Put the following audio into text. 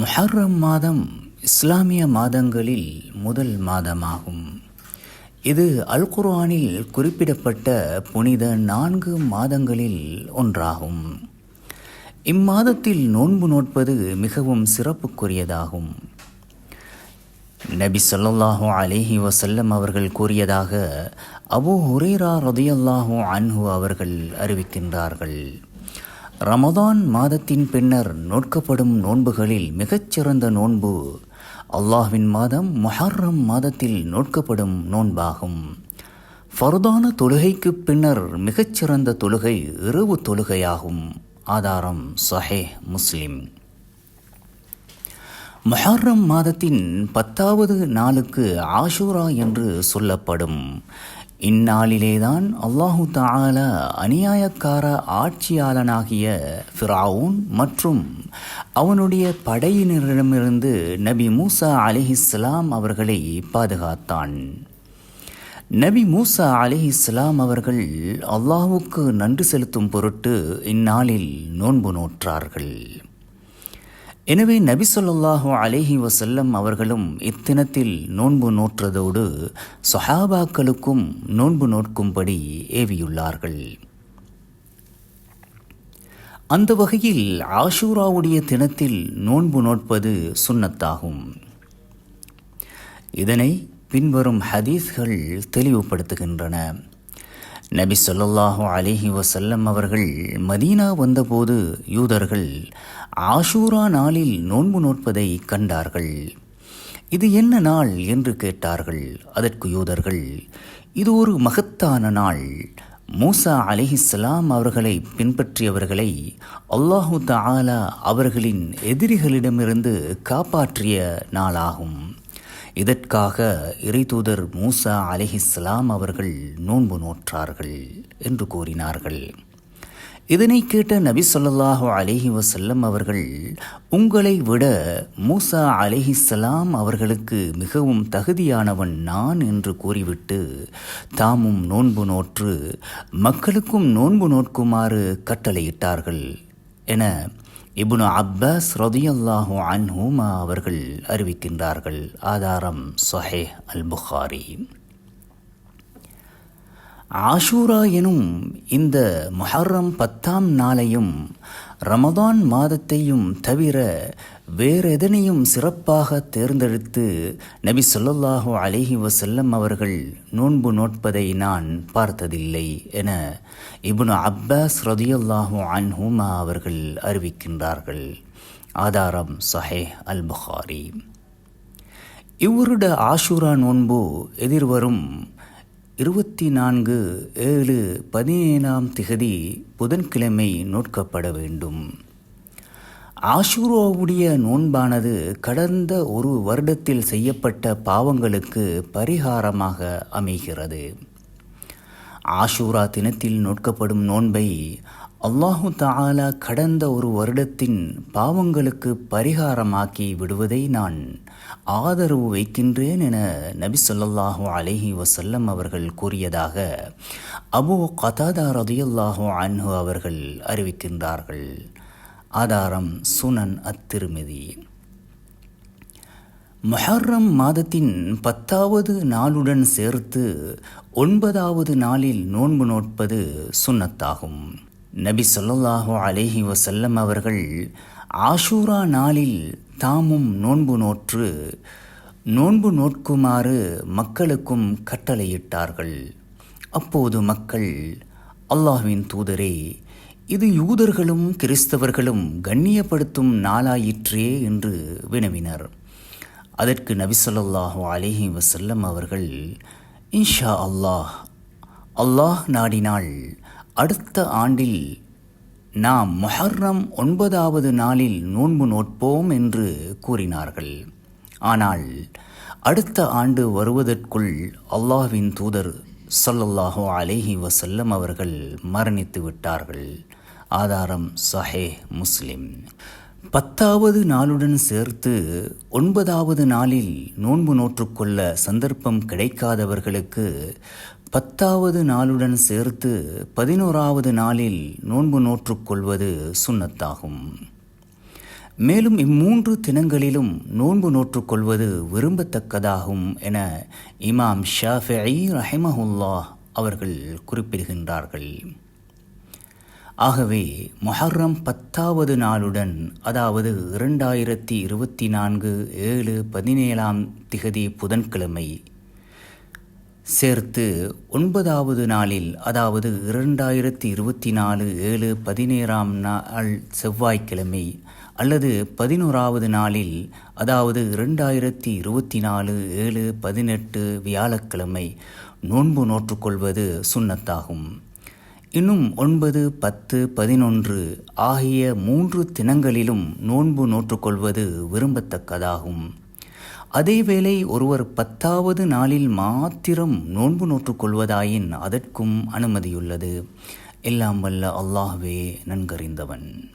முஹர்ரம் மாதம் இஸ்லாமிய மாதங்களில் முதல் மாதமாகும். இது அல் குர்ஆனில் குறிப்பிடப்பட்ட புனித நான்கு மாதங்களில் ஒன்றாகும். இம்மாதத்தில் நோன்பு நோட்பது மிகவும் சிறப்புக்குரியதாகும். நபி சொல்லாஹு அலைஹி வசல்லம் அவர்கள் கூறியதாக அபு ஹுரேரா ரதியல்லாஹு அன்ஹு அவர்கள் அறிவிக்கின்றார்கள். ரமதான் மாதத்தின் பின்னர் நோட்கப்படும் நோன்புகளில் மிகச்சிறந்த நோன்பு அல்லாஹ்வின் மாதம் மொஹர்ரம் மாதத்தில் நோட்கப்படும் நோன்பாகும். ஃபர்தான தொழுகைக்கு பின்னர் மிகச்சிறந்த தொழுகை இரவு தொழுகையாகும். ஆதாரம் சஹே முஸ்லிம். மொஹர்ரம் மாதத்தின் பத்தாவது நாளுக்கு ஆஷூரா என்று சொல்லப்படும். இந்நாளிலேதான் அல்லாஹு தாலா அநியாயக்கார ஆட்சியாளனாகிய ஃபிராவுன் மற்றும் அவனுடைய படையினரிடமிருந்து நபி மூசா அலிஹிஸ்லாம் அவர்களை பாதுகாத்தான். நபி மூசா அலிஹிஸ்லாம் அவர்கள் அல்லாஹுக்கு நன்றி செலுத்தும் பொருட்டு இந்நாளில் நோன்பு நோற்றார்கள். எனவே நபி சொல்லாஹு அலேஹி வசல்லம் அவர்களும் இத்தினத்தில் நோன்பு நோற்றதோடு சொஹாபாக்களுக்கும் நோன்பு நோற்கும்படி ஏவியுள்ளார்கள். அந்த வகையில் ஆஷூராவுடைய தினத்தில் நோன்பு நோட்பது சுன்னத்தாகும். இதனை பின்வரும் ஹதீஸ்கள் தெளிவுபடுத்துகின்றன. நபி சொல்லாஹு அலிஹி வசல்லம் அவர்கள் மதீனா வந்தபோது யூதர்கள் ஆஷூரா நாளில் நோன்பு நோட்பதை கண்டார்கள். இது என்ன நாள் என்று கேட்டார்கள். அதற்கு யூதர்கள் இது ஒரு மகத்தான நாள். மூசா அலிஹிஸ்லாம் அவர்களை பின்பற்றியவர்களை அல்லாஹு தாலா அவர்களின் எதிரிகளிடமிருந்து காப்பாற்றிய நாளாகும். இதற்காக இறைதூதர் மூசா அலிஹிஸ்லாம் அவர்கள் நோன்பு நோற்றார்கள் என்று கூறினார்கள். இதனை கேட்ட நபி சொல்லாஹு அலிஹி வசல்லம் அவர்கள் உங்களை விட மூசா அலிஹிஸ்லாம் அவர்களுக்கு மிகவும் தகுதியானவன் நான் என்று கூறிவிட்டு தாமும் நோன்பு நோற்று மக்களுக்கும் நோன்பு நோற்குமாறு கட்டளையிட்டார்கள் என இபுனு அப்பாஸ் ரதியல்லாஹு அன்ஹூமா அவர்கள் அறிவிக்கின்றார்கள். ஆதாரம் சொஹே அல் புகாரி ஆஷூரா எனும் இந்த மொஹர்ரம் பத்தாம் நாளையும் ரமதான் மாதத்தையும் தவிர வேறெதனையும் சிறப்பாக தேர்ந்தெடுத்து நபி சொல்லல்லாஹு அலிஹி வசல்லம் அவர்கள் நோன்பு நோட்பதை நான் பார்த்ததில்லை என இபுனு அப்பாஸ் ரதியல்லாஹு அன்ஹூமா அவர்கள் அறிவிக்கின்றார்கள். ஆதாரம் சஹே அல் புகாரி இவருட ஆஷூரா நோன்பு எதிர்வரும் இருபத்தி நான்கு ஏழு பதினேழாம் திகதி புதன்கிழமை நோட்கப்பட வேண்டும். ஆஷூரோவுடைய நோன்பானது கடந்த ஒரு வருடத்தில் செய்யப்பட்ட பாவங்களுக்கு பரிகாரமாக அமைகிறது. ஆஷூரா தினத்தில் நோட்கப்படும் நோன்பை அல்லாஹு தாலா கடந்த ஒரு வருடத்தின் பாவங்களுக்கு பரிகாரமாக்கி விடுவதை நான் ஆதரவு வைக்கின்றேன் என நபி சொல்லாஹு அலஹி வசல்லம் அவர்கள் கூறியதாக அபு கதாதா ரதியுல்லாஹு அன்ஹு அவர்கள் அறிவிக்கின்றார்கள். ஆதாரம் சுனன் அத்திருமதி. மொஹர்ரம் மாதத்தின் பத்தாவது நாளுடன் சேர்த்து ஒன்பதாவது நாளில் நோன்பு நோட்பது சுன்னத்தாகும். நபி சொல்லல்லாஹோ அலேஹி வசல்லம் அவர்கள் ஆஷூரா நாளில் தாமும் நோன்பு நோற்று நோன்பு நோட்குமாறு மக்களுக்கும் கட்டளையிட்டார்கள். அப்போது மக்கள் அல்லாஹுவின் தூதரே இது யூதர்களும் கிறிஸ்தவர்களும் கண்ணியப்படுத்தும் நாளாயிற்றே என்று வினவினர். அதற்கு நபிசல்லாஹு அலேஹி வசல்லம் அவர்கள் இன்ஷா அல்லாஹ் அல்லாஹ் நாடினாள் அடுத்த ஆண்டில் நாம் மொஹர்ரம் ஒன்பதாவது நாளில் நோன்பு நோட்போம் என்று கூறினார்கள். ஆனால் அடுத்த ஆண்டு வருவதற்குள் அல்லாஹ்வின் தூதர் சொல்லல்லாஹோ அலேஹி வசல்லம் அவர்கள் மரணித்து விட்டார்கள். ஆதாரம் சஹே முஸ்லிம். பத்தாவது நாளுடன் சேர்த்து ஒன்பதாவது நாளில் நோன்பு நோற்றுக்கொள்ள சந்தர்ப்பம் கிடைக்காதவர்களுக்கு பத்தாவது நாளுடன் சேர்த்து பதினோராவது நாளில் நோன்பு நோற்றுக்கொள்வது சுண்ணத்தாகும். மேலும் இம்மூன்று தினங்களிலும் நோன்பு நோற்றுக்கொள்வது விரும்பத்தக்கதாகும் என இமாம் ஷாஃபி ரஹிமஹுல்லா அவர்கள் குறிப்பிடுகின்றார்கள். ஆகவே மொஹர்ரம் பத்தாவது நாளுடன் அதாவது இரண்டாயிரத்தி இருபத்தி நான்கு ஏழு பதினேழாம் திகதி புதன்கிழமை சேர்த்து ஒன்பதாவது நாளில் அதாவது இரண்டாயிரத்தி இருபத்தி நாலு ஏழு பதினேழாம் நாள் செவ்வாய்க்கிழமை அல்லது பதினோராவது நாளில் அதாவது இரண்டாயிரத்தி இருபத்தி நாலு ஏழு பதினெட்டு வியாழக்கிழமை நோன்பு நோற்றுக்கொள்வது சுண்ணத்தாகும். இன்னும் ஒன்பது பத்து பதினொன்று ஆகிய மூன்று தினங்களிலும் நோன்பு நோற்றுக்கொள்வது விரும்பத்தக்கதாகும். அதேவேளை ஒருவர் பத்தாவது நாளில் மாத்திரம் நோன்பு நோற்றுக்கொள்வதாயின் அதற்கும் அனுமதியுள்ளது. எல்லாம் வல்ல அல்லாஹ்வே நன்கறிந்தவன்.